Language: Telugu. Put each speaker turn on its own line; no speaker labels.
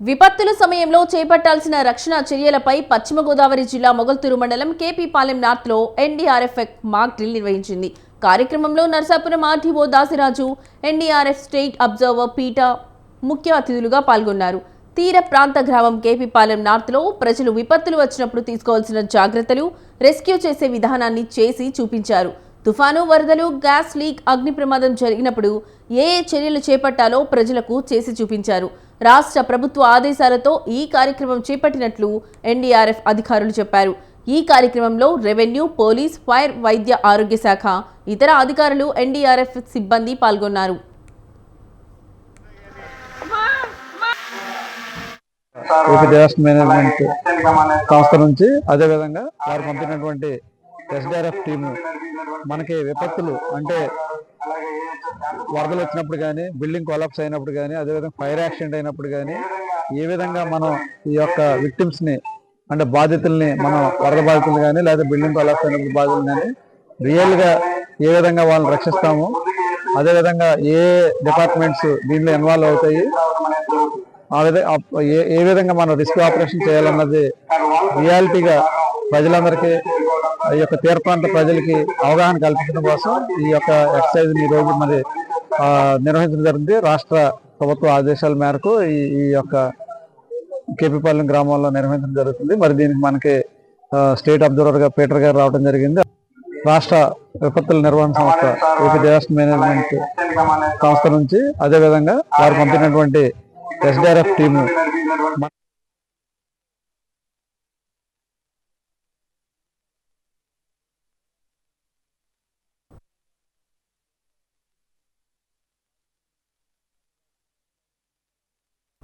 విపత్తుల సమయంలో చేపట్టాల్సిన రక్షణ చర్యలపై పశ్చిమ గోదావరి జిల్లా మొగల్తూరు మండలం కేపీపాలెం నార్త్లో ఎన్డీఆర్ఎఫ్ మాక్ డ్రిల్ నిర్వహించింది. కార్యక్రమంలో Narsapuram RTO Dasiraju NDRF state observer పీట ముఖ్య అతిథులుగా పాల్గొన్నారు. తీర ప్రాంత గ్రామం కేపీపాలెం నార్త్లో ప్రజలు విపత్తులు వచ్చినప్పుడు తీసుకోవాల్సిన జాగ్రత్తలు రెస్క్యూ చేసే విధానాన్ని చేసి చూపించారు. తుఫాను వరదలు గ్యాస్ లీక్ అగ్ని ప్రమాదం జరిగినప్పుడు ఏ ఏ చర్యలు చేపట్టాలో ప్రజలకు చేసి చూపించారు. రాష్ట్ర ప్రభుత్వ ఆదేశాలతో ఈ కార్యక్రమం చేపట్టినట్లు ఎన్డీఆర్ఎఫ్ అధికారులు చెప్పారు. ఈ కార్యక్రమంలో రెవెన్యూ పోలీస్ ఫైర్ వైద్య ఆరోగ్య శాఖ ఇతర అధికారులు ఎన్డీఆర్ఎఫ్ సిబ్బంది పాల్గొన్నారు.
డిజాస్టర్ మేనేజ్మెంట్ సంస్థ నుంచి అదేవిధంగా వారు పంపినటువంటి ఎస్డిఆర్ఎఫ్ టీము మనకి విపత్తులు అంటే వరదలు వచ్చినప్పుడు కానీ బిల్డింగ్ కొలాప్స్ అయినప్పుడు కానీ అదేవిధంగా ఫైర్ యాక్సిడెంట్ అయినప్పుడు కానీ ఏ విధంగా మనం ఈ యొక్క విక్టిమ్స్ని అంటే బాధితుల్ని మనం వరద బాధితులు కానీ లేదా బిల్డింగ్ కొలాప్స్ అయినప్పుడు బాధితులు కానీ రియల్గా ఏ విధంగా వాళ్ళని రక్షిస్తాము అదేవిధంగా ఏ డిపార్ట్మెంట్స్ దీనిలో ఇన్వాల్వ్ అవుతాయి ఆ విధంగా ఏ విధంగా మనం రిస్క్ ఆపరేషన్ చేయాలన్నది రియాలిటీగా ప్రజలందరికీ ఈ యొక్క తీర ప్రాంత ప్రజలకి అవగాహన కల్పించడం కోసం ఈ యొక్క ఎక్సర్సైజ్ ఈ రోజు మరి నిర్వహించడం జరిగింది. రాష్ట్ర ప్రభుత్వ ఆదేశాల మేరకు ఈ ఈ యొక్క కేపీపాలెం గ్రామంలో నిర్వహించడం జరుగుతుంది. మరి దీనికి మనకి స్టేట్ అబ్జర్వర్గా పీటర్ గారు రావడం జరిగింది. రాష్ట్ర విపత్తుల నిర్వహణ సంస్థ ఏపీ డిజాస్టర్ మేనేజ్మెంట్ సంస్థ నుంచి అదేవిధంగా వారు పంపినటువంటి ఎస్డిఆర్ఎఫ్ టీము